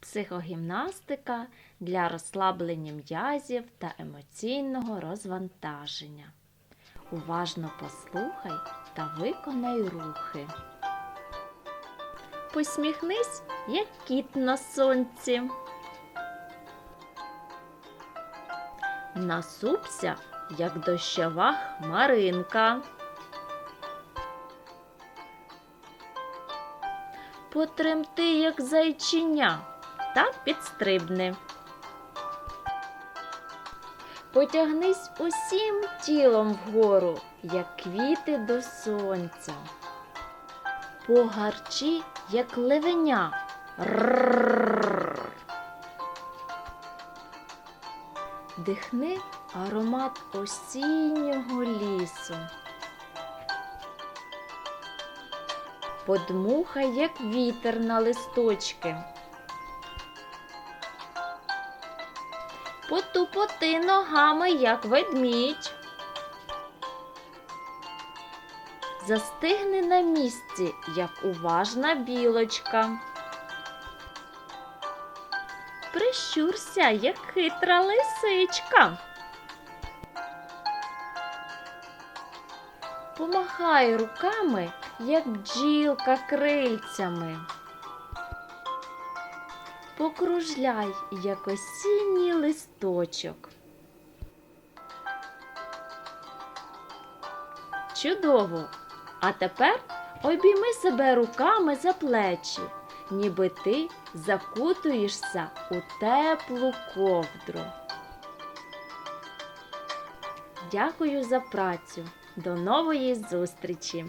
Психогімнастика для розслаблення м'язів та емоційного розвантаження. Уважно послухай та виконай рухи. Посміхнись, як кіт на сонці. Насупся, як дощова хмаринка. Потремти, як зайчиня, та підстрибни. Потягнись усім тілом вгору, як квіти до сонця. Погарчи, як левеня. Дихни аромат осіннього лісу. Подмухай, як вітер на листочки. Потупоти ногами, як ведмідь. Застигни на місці, як уважна білочка. Прищурся, як хитра лисичка. Помахай руками, як бджілка крильцями. Покружляй, як осінній листочок. Чудово! А тепер обійми себе руками за плечі, ніби ти закутуєшся у теплу ковдру. Дякую за працю. До нової зустрічі!